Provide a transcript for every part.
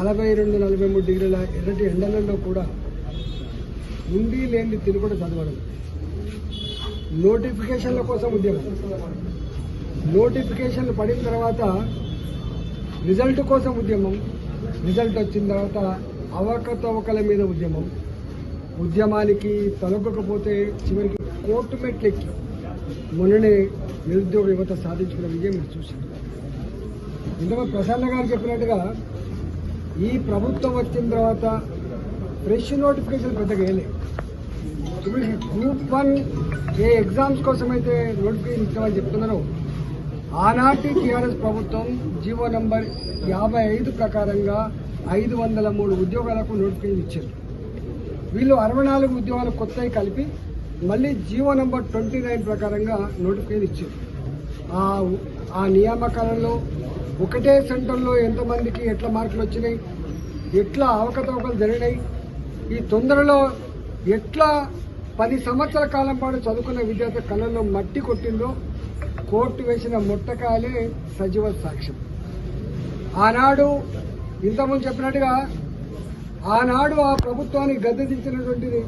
నలభై రెండు నలభై మూడు డిగ్రీల ఎర్రటి ఎండలలో కూడా ఉండి లేని తిరుగుడు చదవడం. నోటిఫికేషన్ల కోసం ఉద్యమం నోటిఫికేషన్లు పడిన తర్వాత రిజల్ట్ కోసం ఉద్యమం. రిజల్ట్ వచ్చిన తర్వాత అవకతవకల మీద ఉద్యమం. ఉద్యమానికి తలొగ్గకపోతే చివరికి కోర్టు మెట్లెక్కి. మొన్ననే నిరుద్యోగ యువత సాధించుకున్న విజయం మీరు చూశారు. ఇందులో ప్రసన్న గారు చెప్పినట్టుగా ఈ ప్రభుత్వం వచ్చిన తర్వాత ఫ్రెష్ నోటిఫికేషన్ పెద్దగా వేయలేదు ఇప్పుడు గ్రూప్ వన్ ఏ ఎగ్జామ్స్ కోసం అయితే నోటిఫికేషన్ ఇస్తామని చెప్తున్నారో ఆనాటి టీఆర్ఎస్ ప్రభుత్వం జీవో నంబర్ యాభై ఐదు ప్రకారంగా ఐదు వందల మూడు ఉద్యోగాలకు నోటిఫికేషన్ ఇచ్చారు వీళ్ళు అరవై నాలుగు ఉద్యోగాలు కొత్తవి కలిపి మళ్ళీ జీవో నంబర్ ట్వంటీ నైన్ ప్రకారంగా నోటిఫికేషన్ ఇచ్చారు ఆ నియామకాలలో ఒకటే సెంటర్లో ఎంతమందికి ఎట్లా మార్కులు వచ్చినాయి? ఎట్లా అవకతవకలు జరిగినాయి? ఈ తొందరలో ఎట్లా పది సంవత్సరాల కాలం పాటు చదువుకున్న విద్యార్థి కళ్ళల్లో మట్టి కొట్టిందో కోర్టు వేసిన ముట్టకాయలే సజీవ సాక్ష్యం. ఆనాడు ఇంతకుముందు చెప్పినట్టుగా ఆనాడు ఆ ప్రభుత్వాన్ని గద్దెదించినటువంటిది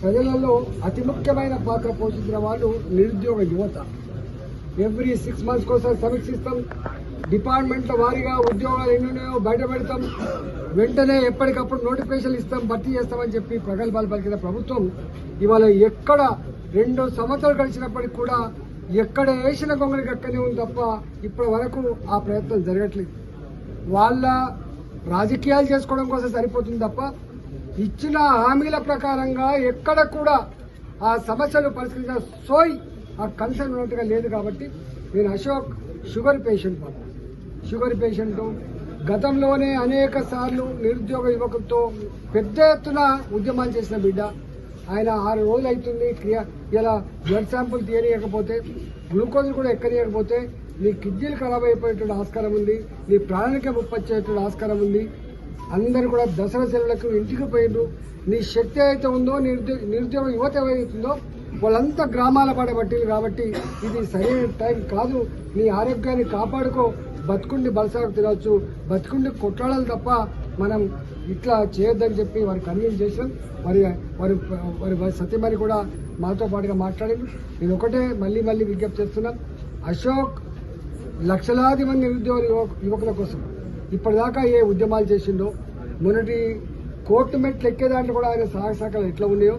ప్రజలలో అతి ముఖ్యమైన పాత్ర పోషించిన వాళ్ళు నిరుద్యోగ యువత. ఎవ్రీ సిక్స్ మంత్స్ కోసం సమీక్షిస్తాం. డిపార్ట్మెంట్ల వారీగా ఉద్యోగాలు ఎన్ని ఉన్నాయో బయట పెడతాం. వెంటనే ఎప్పటికప్పుడు నోటిఫికేషన్లు ఇస్తాం భర్తీ చేస్తామని చెప్పి ప్రగల్భాలు పలికిన ప్రభుత్వం ఇవాళ ఎక్కడ రెండు సంవత్సరాలు గడిచినప్పటికి కూడా ఎక్కడ వేసిన కొంగలికి అక్కడే ఉంది తప్ప ఇప్పటి వరకు ఆ ప్రయత్నం జరగట్లేదు. వాళ్ళ రాజకీయాలు చేసుకోవడం కోసం సరిపోతుంది తప్ప ఇచ్చిన హామీల ప్రకారంగా ఎక్కడ కూడా ఆ సమస్యలు పరిష్కరించిన సోయ్ ఆ కన్సర్న్ ఉన్నట్టుగా లేదు కాబట్టి నేను అశోక్ షుగర్ పేషెంట్ పాపం షుగర్ పేషెంట్ గతంలోనే అనేక సార్లు నిరుద్యోగ యువకులతో పెద్ద ఎత్తున ఉద్యమాలు చేసిన బిడ్డ. ఆయన ఆరు రోజులు అవుతుంది క్రియా ఇలా బ్లడ్ శాంపుల్ తీయనీయకపోతే గ్లూకోజ్ కూడా ఎక్కనీయకపోతే నీ కిడ్నీలు ఖరాబ్ అయిపోయేటువంటి ఆస్కారం ఉంది నీ ప్రాణానికి ముప్పొచ్చేటువంటి ఆస్కారం ఉంది. అందరూ కూడా దసరా సెలవులకు ఇంటికి పోయిండ్రు. నీ శక్తి అయితే ఉందో నిరుద్యోగ నిరుద్యోగ యువత ఏవైతుందో వాళ్ళంతా గ్రామాల పడబట్టింది కాబట్టి ఇది సరైన టైం కాదు. నీ ఆరోగ్యాన్ని కాపాడుకో. బతుకుండి బలసాగు తినవచ్చు బతుకుండి కొట్లాడాలి తప్ప మనం ఇట్లా చేయొద్దని చెప్పి వారు కన్విన్స్ చేసాం మరి వారి వారి వారి సత్యమని కూడా మాతో పాటుగా మాట్లాడింది నేను ఒకటే మళ్ళీ మళ్ళీ విజ్ఞప్తి చేస్తున్నాం. అశోక్ లక్షలాది మంది నిరుద్యోగ యువకుల కోసం ఇప్పటిదాకా ఏ ఉద్యమాలు చేసిండో మొన్నటి కోర్టు మెట్లు ఎక్కే దాంట్లో కూడా ఆయన సహాయ శాఖలు ఎట్లా ఉన్నాయో